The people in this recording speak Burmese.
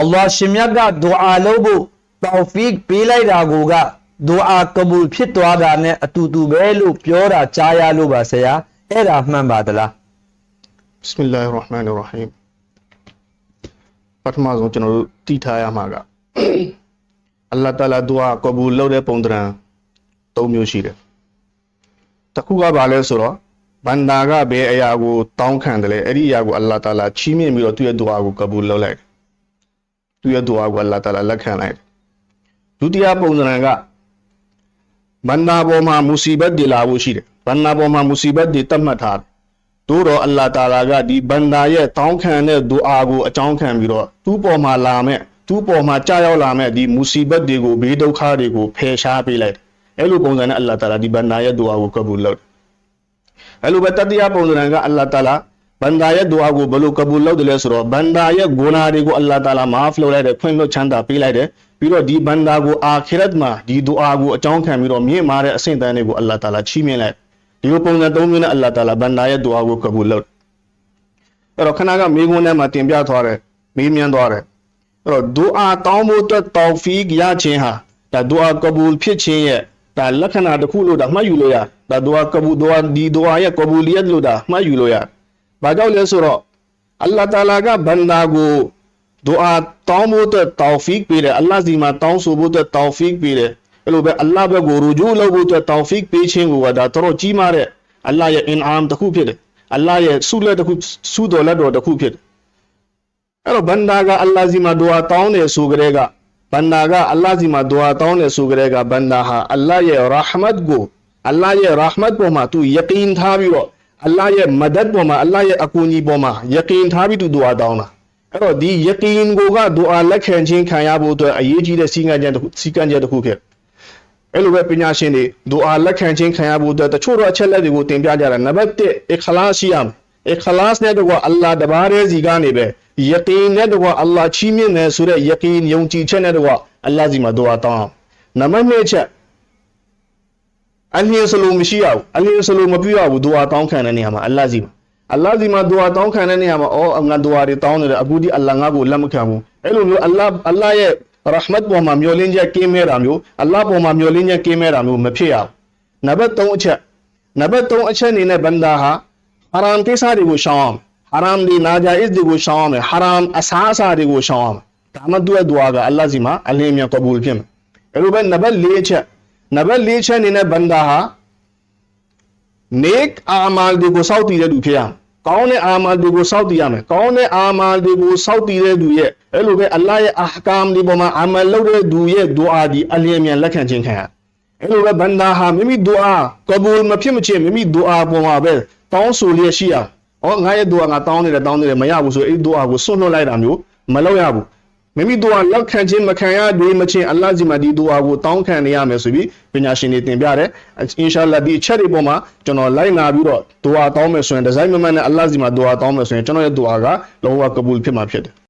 အလ္လာဟ်ရှင်မြတ်ကဒူအာလုပ်ဖို့တောဖီကပေးလိုက်တာကိုကဒူအာကဘူလ်ဖြစ်သွားတာနဲ့အတူတူပဲလို့ပြောတာကြားရလို့ပါဆရာအဲ့ဒါမှန်ပါသလား Bismillahir Rahmanir Rahim ပထမဆုံးကျွန်တော်တို့တည်ထားရမှာကအလ္လာဟ်တာလာဒူအာကဘူလ်လုပ်တဲ့ပုံသဏ္ဍာန်၃မျိုးရှိတယ်တစ်ခုကဘာလဲဆိုတော့ဘန္တာကဘယ်အရာကိုတောင်းခံတယ်လဲအဲ့ဒီအရာကိုအလ္လာဟ်တာလာချီးမြှင့်ပြီးတော့သူ့ရဲ့ဒူအာကိုကဘူလ်လုပ်လိုက်တယ် သူ့ရဲ့ဒူအာကိုအလ္လာဟ်တာလာလက်ခံလိုက်တယ်ဒုတိယပုံသဏ္ဍာန်ကဘန္တာပေါ်မှာမူစီဘတ်တွေလာဖို့ရှိတယ်ဘန္တာပေါ်မှာမူစီဘတ်တွေတတ်မှတ်ထားတယ်တို့တော့အလ္လာဟ်တာလာကဒီဘန္တာရဲ့တောင်းခံတဲ့ဒူအာကိုအကြောင်းခံပြီးတော့သူ့ပေါ်မှာလာမဲ့သူ့ပေါ်မှာကြာရောက်လာမဲ့ဒီမူစီဘတ်တွေကိုဘေးဒုက္ခတွေကိုဖယ်ရှားပေးလိုက်တယ်အဲ့လိုပုံစံနဲ့အလ္လာဟ်တာလာဒီဘန္တာရဲ့ဒူအာကိုကဘူလ်လုပ်တယ်အဲ့လိုပဲတတိယပုံစံကအလ္လာဟ်တာလာ ဘန္တာရဲ့ဒူအာကိုဘယ်လိုကဘူလ်လုပ်တယ်လဲဆိုတော့ဘန္တာရဲ့ဂုဏတွေကိုအလ္လာဟ်တာလာမာဖလုပ်လိုက်တယ်ခွင့်လွှတ်ချမ်းသာပေးလိုက်တယ်ပြီးတော့ဒီဘန္တာကိုအာခိရတ်မှာဒီဒူအာကိုအကြောင်းခံပြီးတော့မြင့်မာတဲ့အဆင့်တန်းတွေကိုအလ္လာဟ်တာလာချီးမြှင့်လိုက်ဒီလိုပုံစံသုံးမျိုးနဲ့အလ္လာဟ်တာလာဘန္တာရဲ့ဒူအာကိုကဘူလ်လုပ်တယ်အဲ့တော့ခဏကမေးခွန်းထဲမှာတင်ပြသွားတယ်မေးမြန်းသွားတယ်အဲ့တော့ဒူအာတောင်းဖို့အတွက်တောဖီကရခြင်းဟာဒါဒူအာကဘူလ်ဖြစ်ခြင်းရဲ့ဒါလက္ခဏာတစ်ခုလို့ဒါမှတ်ယူလို့ရဒါဒူအာကဘူဒူအာဒီဒူအာရဲ့ကဘူလီယတ်လို့ဒါမှတ်ယူလို့ရ ဘာကြောင့်လဲဆိုတော့အလ္လာဟ်တာလာကဘန္တာကိုဒူအာတောင်းဖို့အတွက်တောဖီကပေးတယ်အလ္လာဟ်စီမှာတောင်းဆိုဖို့အတွက်တောဖီကပေးတယ်အဲ့လိုပဲအလ္လာဟ်ဘက်ကိုရူဂျူလုပ်ဖို့အတွက်တောဖီကပေးခြင်းကိုကဒါတော်တော်ကြီးမားတဲ့အလ္လာဟ်ရဲ့အင်အာမ်တစ်ခုဖြစ်တယ်အလ္လာဟ်ရဲ့ဆုလက်တစ်ခုဆုတော်လက်တော်တစ်ခုဖြစ်တယ်အဲ့တော့ဘန္တာကအလ္လာဟ်စီမှာဒူအာတောင်းတယ်ဆိုကြတဲ့ကဘန္တာကအလ္လာဟ်စီမှာဒူအာတောင်းတယ်ဆိုကြတဲ့ကဘန္တာဟာအလ္လာဟ်ရဲ့ရာဟမတ်ကိုအလ္လာဟ်ရဲ့ရာဟမတ်ပေါ်မှာသူယကင်ထားပြီးတော့ အလ္လာဟ်ရဲ့မဒတ်ပေါ်မှာအလ္လာဟ်ရဲ့အကူအညီပေါ်မှာယကင်ထားပြီးသူဒူအာတောင်းတာအဲ့တော့ဒီယကင်ကိုကဒူအာလက်ခံခြင်းခံရဖို့အတွက်အရေးကြီးတဲ့စီကံချက်တစ်ခုစီကံချက်တစ်ခုဖြစ်အဲ့လိုပဲပညာရှင်တွေဒူအာလက်ခံခြင်းခံရဖို့အတွက်တချို့တော့အချက်လက်တွေကိုတင်ပြကြတာနံပါတ်1အခလာရှိရမယ်အခလာစ်နဲ့တော့အလ္လာဟ်တပါးတည်းစီကနေပဲယကင်နဲ့တော့အလ္လာဟ်ချီးမြှင့်တယ်ဆိုတဲ့ယကင်ယုံကြည်ချက်နဲ့တော့အလ္လာဟ်စီမှာဒူအာတောင်းအောင်နံပါတ်2ချက် အလျင်စလိုမရှိရဘူးအလျင်စလိုမပြရဘူးဒူအာတောင်းခံတဲ့နေရာမှာအလ္လာဟ်စီမှာအလ္လာဟ်စီမှာဒူအာတောင်းခံတဲ့နေရာမှာအော်ငါဒူအာတွေတောင်းနေတယ်အခုဒီအလ္လာဟ်ငါ့ကိုလက်မခံဘူးအဲ့လိုမျိုးအလ္လာဟ်အလ္လာဟ်ရဲ့ရဟမတ်ပေါ်မှာမျှော်လင့်ချက်ကင်းမဲ့တာမျိုးအလ္လာဟ်ပေါ်မှာမျှော်လင့်ချက်ကင်းမဲ့တာမျိုးမဖြစ်ရဘူးနံပါတ်3အချက်နံပါတ်3အချက်အနေနဲ့ဘန္ဒါဟာဟာရမ်ကိစ္စတွေကိုရှောင်အောင်ဟာရမ်ဒီနာဂျာအစ်တွေကိုရှောင်အောင်ဟာရမ်အစားအစာတွေကိုရှောင်အောင်ဒါမှသူ့ရဲ့ဒူအာကအလ္လာဟ်စီမှာအလင်းမြန်ကဘူလ်ဖြစ်မယ်အဲ့လိုပဲနံပါတ်4ချက်နံပါတ်4ချက် အနေနဲ့ဘန္ဒါဟာ neck အာမာလ်တွေကိုစောင့်တည်တဲ့သူဖြစ်ရမယ်။ကောင်းတဲ့အာမာလ်တွေကိုစောင့်တည်ရမယ်။ကောင်းတဲ့အာမာလ်တွေကိုစောင့်တည်တဲ့သူရဲ့အဲ့လိုပဲအလ္လာဟ်ရဲ့အာကာမ်ဒီပေါ်မှာအာမလ်လုပ်တဲ့သူရဲ့ဒူအာဒီအလျင်မြန်လက်ခံခြင်းခံရ။အဲ့လိုပဲဘန္ဒါဟာမိမိဒူအာကဘူလ်မဖြစ်မချင်းမိမိဒူအာပေါ်မှာပဲတောင်းဆိုလျက်ရှိရ။ဩငါရဲ့ဒူအာငါတောင်းနေတယ်တောင်းနေတယ်မရဘူးဆိုအဲ့ဒီဒူအာကိုစွန့်လွတ်လိုက်တာမျိုးမလုပ်ရဘူး။ မိမိဒူအာလက်ခံခြင်းမခံရသေးမချင်းအလ္လာဟ်စီမှာဒီဒူအာကိုတောင်းခံနေရမယ်ဆိုပြီးပညာရှင်တွေတင်ပြတယ်အင်ရှာအလ္လာဟ်ဒီအချက်တွေပေါ်မှာကျွန်တော်လိုက်နာပြီးတော့ဒူအာတောင်းမယ်ဆိုရင်ဒီဇိုင်းမမတ်နဲ့အလ္လာဟ်စီမှာဒူအာတောင်းမယ်ဆိုရင်ကျွန်တော်ရဲ့ဒူအာကလောကကဘူလ်ဖြစ်မှာဖြစ်တယ်